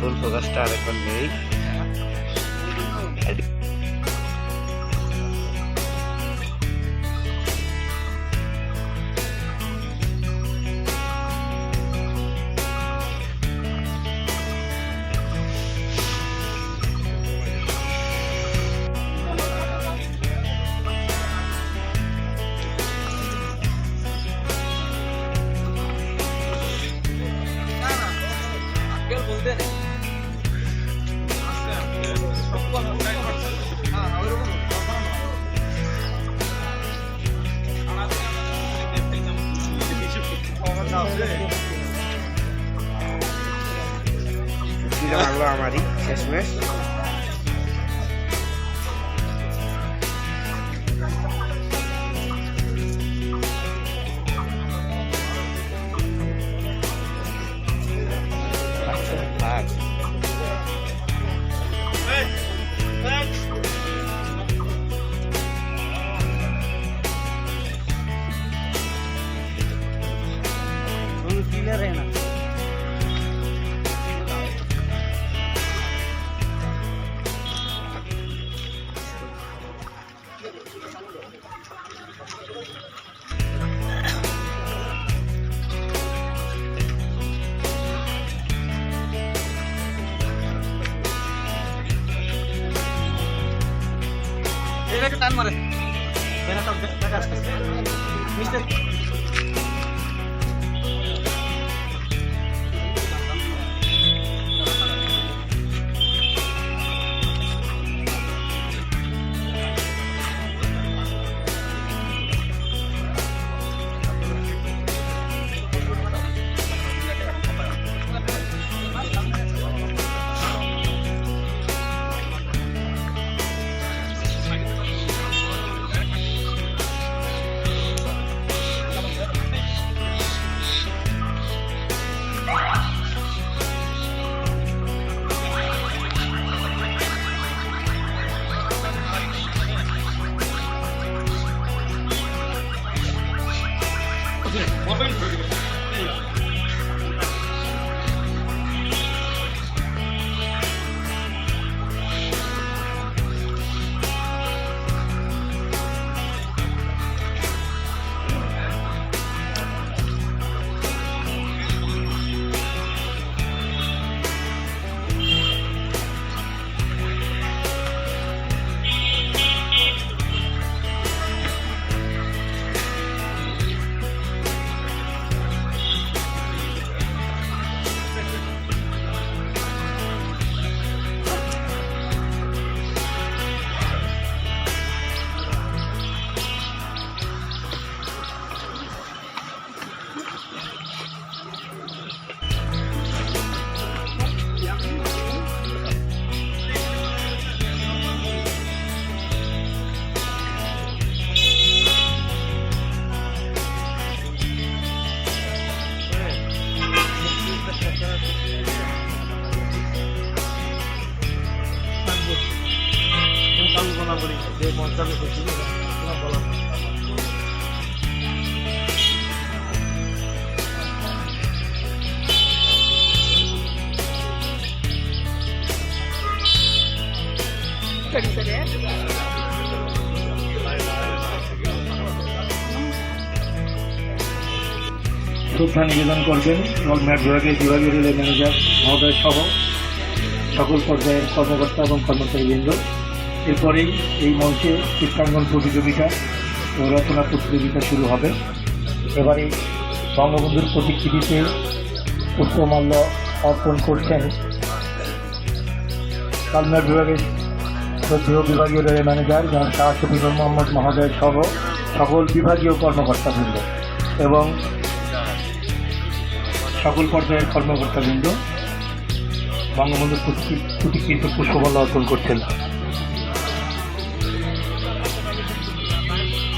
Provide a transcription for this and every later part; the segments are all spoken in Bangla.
এটা ফুল ফোকাসটা আরেকবার নেই Mr. এটা তো দেখা যাচ্ছে মিস্টার শ্রদ্ধা নিবেদন করবেন রলম্যাট বিভাগের বিভাগীয় রেলের ম্যানেজার মহোদয় সহ সকল পর্যায়ের কর্মকর্তা এবং কর্মচারীবৃন্দ। এরপরেই এই মঞ্চে চিত্রাঙ্কন প্রতিযোগিতা ও রচনা প্রতিযোগিতা শুরু হবে। এবারে বঙ্গবন্ধুর প্রতিকৃতিতে পুষ্পমাল্য অর্পণ করছেন কালনার বিভাগের শ্রদ্ধেয় বিভাগীয় রেলের ম্যানেজার জনাব শাহ শফিকুর মোহাম্মদ মহোদয় সহ সকল বিভাগীয় কর্মকর্তাবৃন্দ এবং সকল পর্যায়ের কর্মকর্তাবৃন্দ বঙ্গবন্ধুর প্রতি- প্রতিকৃত পুষ্পমাল্য অর্পণ করছেন।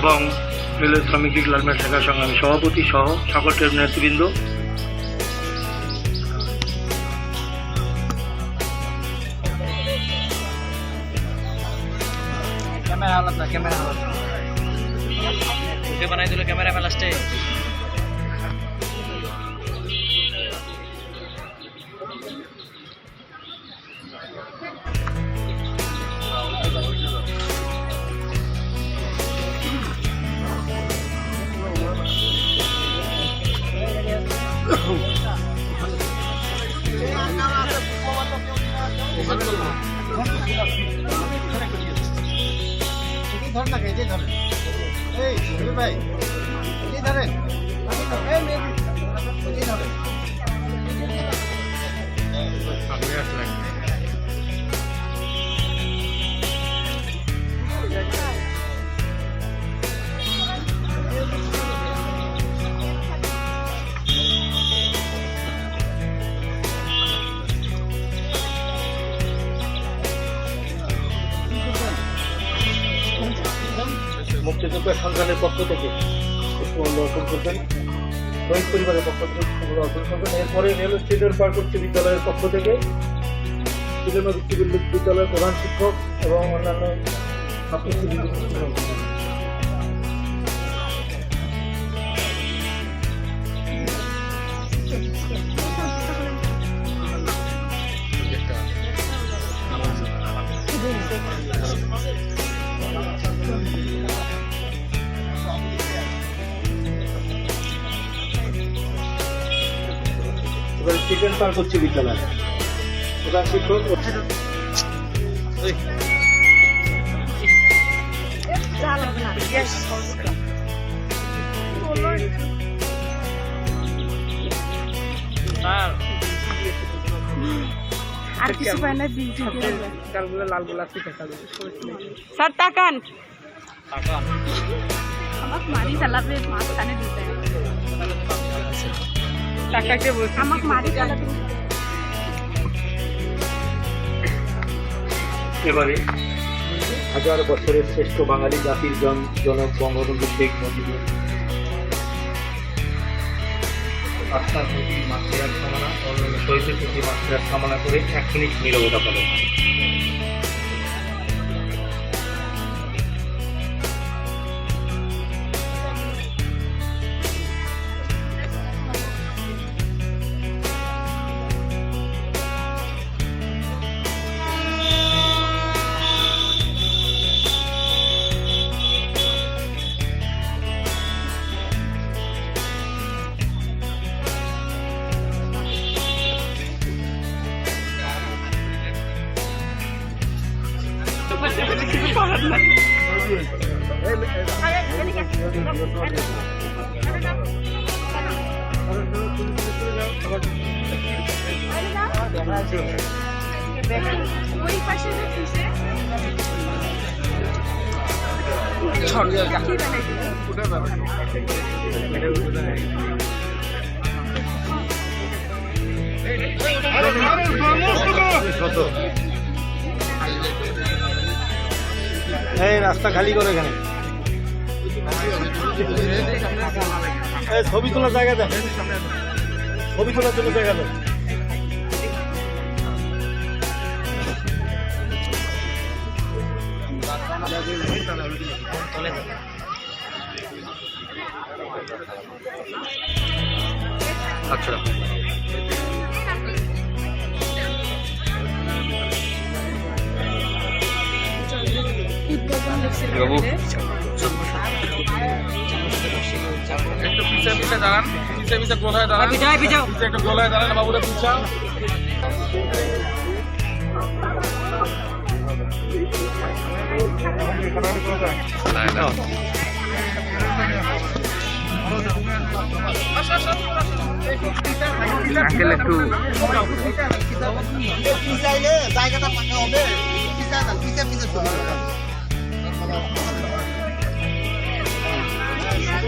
এবং রেলের শ্রমিক লীগ লালমেট শাখার সংগ্রামী সভাপতি সহ সকল ট্রেন নেতৃবৃন্দ। ক্যামেরা আলাদা ক্যামেরা আলাদা। বানাই দিল ক্যামেরা লাস্টে ধর না এই যে ধরেন এই ভাই এই ধরেন এই ধরেন মুক্তিযোদ্ধা সন্তানের পক্ষ থেকে পুষ্পমাল্য অর্পণ করবেন। শহীদ পরিবারের পক্ষ থেকে পুষ্পমাল্য অর্পণ করবেন। এরপরে রেল স্টেশন পার্ক উচ্চ বিদ্যালয়ের পক্ষ থেকে বিভিন্ন বিদ্যালয়ের প্রধান শিক্ষক এবং অন্যান্য ছাত্রছাত্রীদের স্টেশন পার্ক উচ্চ বিদ্যালয়। প্রধান শিক্ষক আর কিছু পায় না দিন ডালগুলো লাল গোলাপ খাবে স্যার তাকান। টাকা আমাকে মারি চালাবে মাঝখানে দিতে। টাকাকে বলছি। আমাকে মারি এবারে হাজার বছরের শ্রেষ্ঠ বাঙালি জাতির জন জনক বঙ্গবন্ধু শেখ মুজিবুর। আত্মার প্রতি মাতৃয়ার কামনা অন্যান্য শহীদের প্রতি কামনা করে এক মিনিট নীরবতা পালন। এই রাস্তা খালি করে এখানে। ছবি তোলার জায়গা দেন ছবি তোলার জন্য জায়গা দেন বাবু একটু পিছে পিছে দাঁড়ান পিছে পিছে গোলায় দাঁড়ান পিছে একটু গোলায় দাঁড়ান বাবুরা পিছাও। আঙ্কেল একটু জায়গাটা ফাঁকা হবে। পিছে পিছে চলে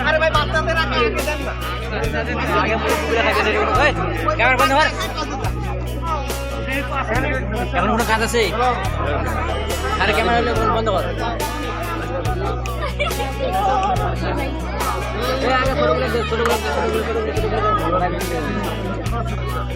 আরে ভাই বাচ্চাদের আগে আগে দেন না বন্ধ কর কাজ আছে আরে ক্যামেরা বন্ধ কর এই আগে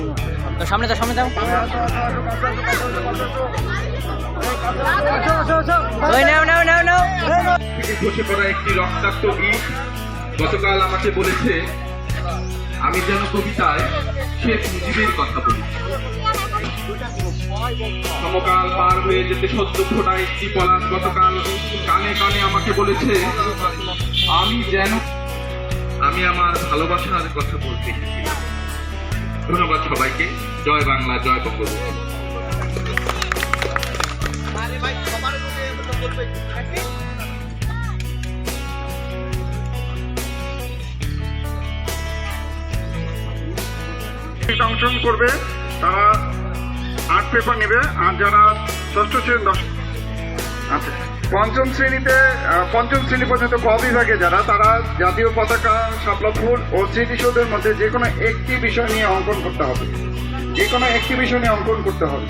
গো সামনে দাও সামনে দাও। ওই নাও নাও নাও নাও। একটি রক্তাক্ত ইট গতকাল আমাকে বলেছে, আমি যেন কবিতায় শেখ মুজিবের কথা বলি। সমকাল পার হয়ে যেতে সদ্য ফোটা একটি পলাশ গতকাল কানে কানে আমাকে বলেছে, আমি যেন, আমি আমার ভালোবাসার কথা বলতে এসেছিলাম ধন্যবাদ সবাইকে। জয় বাংলা জয় বঙ্গবন্ধু। অংশগ্রহণ করবে তারা আর্ট পেপার নেবে আর যারা ষষ্ঠ শ্রেণি দশ আচ্ছা। পঞ্চম শ্রেণীতে পঞ্চম শ্রেণি পর্যন্ত ক বিভাগে যারা, তারা জাতীয় পতাকা শাপলা ও স্মৃতিসৌধের মধ্যে যে কোনো একটি বিষয় নিয়ে অঙ্কন করতে হবে। যে কোনো একটি বিষয় নিয়ে অঙ্কন করতে হবে।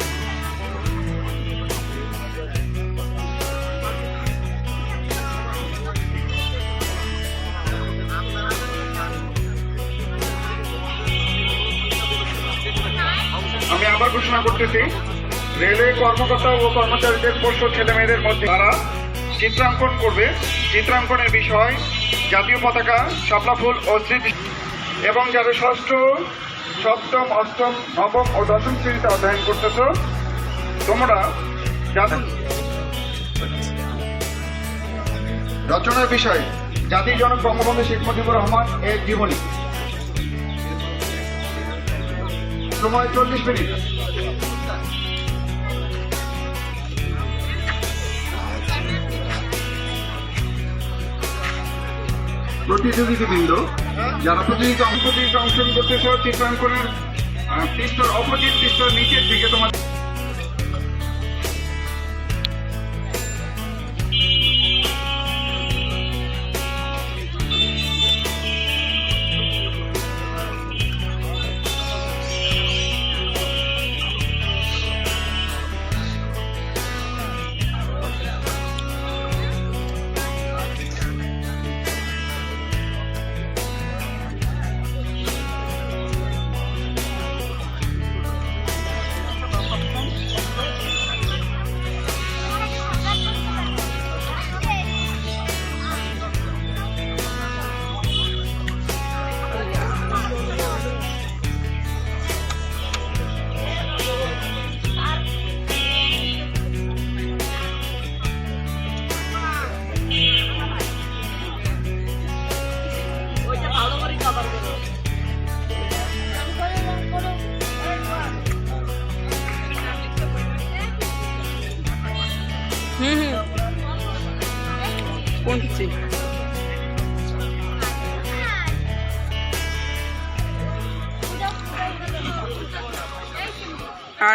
আমি আবার ঘোষণা করতেছি। রেলওয়ে কর্মকর্তা ও কর্মচারীদের পোষ্য ছেলে মেয়েদের মধ্যে তারা চিত্রাঙ্কন করবে। চিত্রাঙ্কনের বিষয়, জাতীয় পতাকা, শাপলা ফুল ও স্মৃতি এবং যারা ষষ্ঠ, সপ্তম, অষ্টম, নবম ও দশম শ্রেণীতে অধ্যয়ন করতেছ, তোমরা জাতীয় রচনার বিষয়, জাতির জনক বঙ্গবন্ধু শেখ মুজিবুর রহমান এর জীবনী। সময় চল্লিশ মিনিট। প্রতিযোগীবৃন্দ যারা প্রতিযোগিতা প্রতিযোগিতা অংশগ্রহণ চাও চিত্রাঙ্কনের পৃষ্ঠ অপোজিট পৃষ্ঠার নিচের দিকে তোমার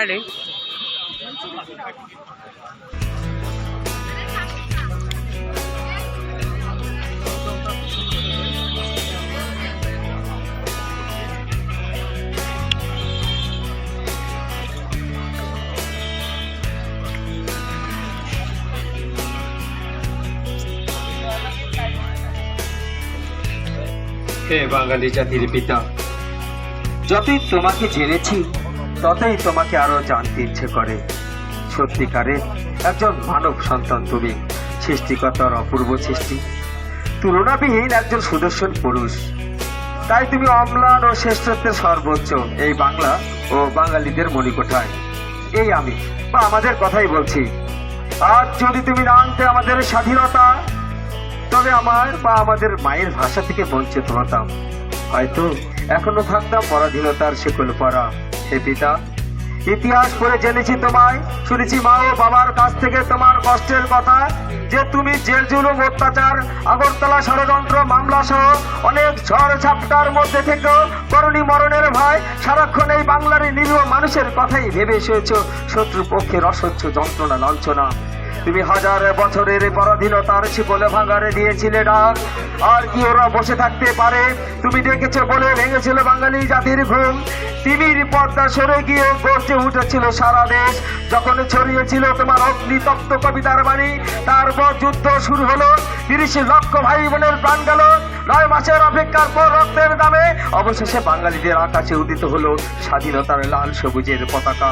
আরে হে বাঙালি জাতির পিতা যতই তোমাকে জেনেছি ততই তোমাকে আরও জানতে ইচ্ছে করে। সত্যিকারে একজন মানব সন্তান তুমি, সৃষ্টিকর্তার অপূর্ব সৃষ্টি। তুলনাবিহীন একজন সুদর্শন পুরুষ। তাই তুমি অম্লান ও শ্রেষ্ঠত্বের সর্বোচ্চ এই বাংলা ও বাঙালিদের মণিকোঠায়। এই আমি, বা আমাদের কথাই বলছি। আজ যদি তুমি না আনতে আমাদের স্বাধীনতা, তবে আমার বা আমাদের মায়ের ভাষা থেকে বঞ্চিত হতাম। হয়তো এখনও থাকতাম, পরাধীনতার শেকল পরা। হে পিতা, ইতিহাস পড়ে জেনেছি তোমায়, শুনেছি মা ও বাবার কাছ থেকে তোমার কষ্টের কথা, যে তুমি জেল জুলুম, অত্যাচার, আগরতলা ষড়যন্ত্র, মামলা সহ অনেক ঝড় ঝাপটার মধ্যে থেকেও করণী মরণের ভয়, সারাক্ষণ এই বাংলার নিরীহ মানুষের কথাই ভেবে এসেছ শত্রু পক্ষের অসহ্য যন্ত্রণা, লাঞ্ছনা তুমি হাজার বছরের পরাধীনতার শিকলে ভাঙারে দিয়েছিলে ডাক। আর কি ওরা বসে থাকতে পারে? তুমি ডেকেছো বলে ভেঙেছিল বাঙালি জাতির ঘুম। টিভির পর্দা সরে গিয়ে গর্জে উঠেছিল সারা দেশ। যখন ছড়িয়েছিল তোমার অগ্নিতপ্ত কবিতার বাণী, তারপর যুদ্ধ শুরু হলো। তিরিশ লক্ষ ভাই বোনের প্রাণ গেল। নয় মাসের অপেক্ষার পর রক্তের দামে অবশেষে বাঙালিদের আকাশে উদিত হলো স্বাধীনতার লাল সবুজের পতাকা।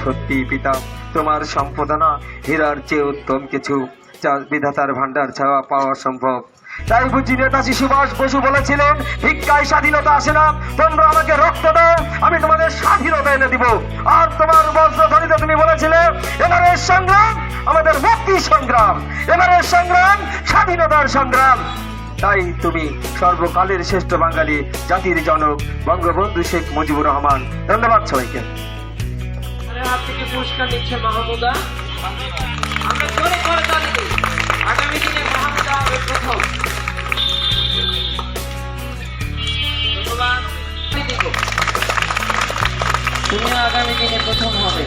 সত্যি পিতা তোমার সম্পাদনা হীরার চেয়ে উত্তম কিছু। যা বিধাতার ভান্ডার ছাওয়া পাওয়া সম্ভব। তাই বুঝি নেতাজি সুভাষ বসু বলেছিলেন, ভিক্ষায় স্বাধীনতা আসে না, তোমরা আমাকে রক্ত দাও, আমি তোমাদের স্বাধীনতা এনে দিব। আর তোমার বজ্রধ্বনিতে তুমি বলেছিলে এবারের সংগ্রাম আমাদের মুক্তি সংগ্রাম, এবারে সংগ্রাম স্বাধীনতার সংগ্রাম। তাই তুমি সর্বকালের শ্রেষ্ঠ বাঙালি, জাতির জনক, বঙ্গবন্ধু শেখ মুজিবুর রহমান। ধন্যবাদ সবাইকে। হাত থেকে পুরস্কার নিচ্ছে মাহমুদা। আমরা জোরে করে তালি দিই। আগামী দিনে মাহমুদা হবে প্রথম। ধন্যবাদ। আগামী দিনে প্রথম হবে।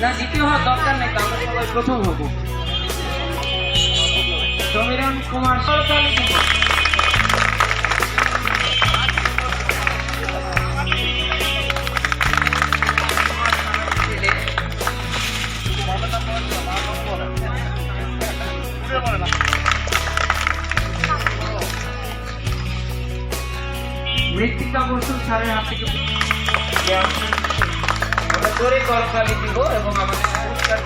না দ্বিতীয় হওয়ার দরকার নেই আমরা সবাই প্রথম হব। সমীরণ কুমার সরকারি দিব। বসু স্যারের হাত থেকে আমরা জোরে করতালি দিব এবং আমাদের পুরস্কার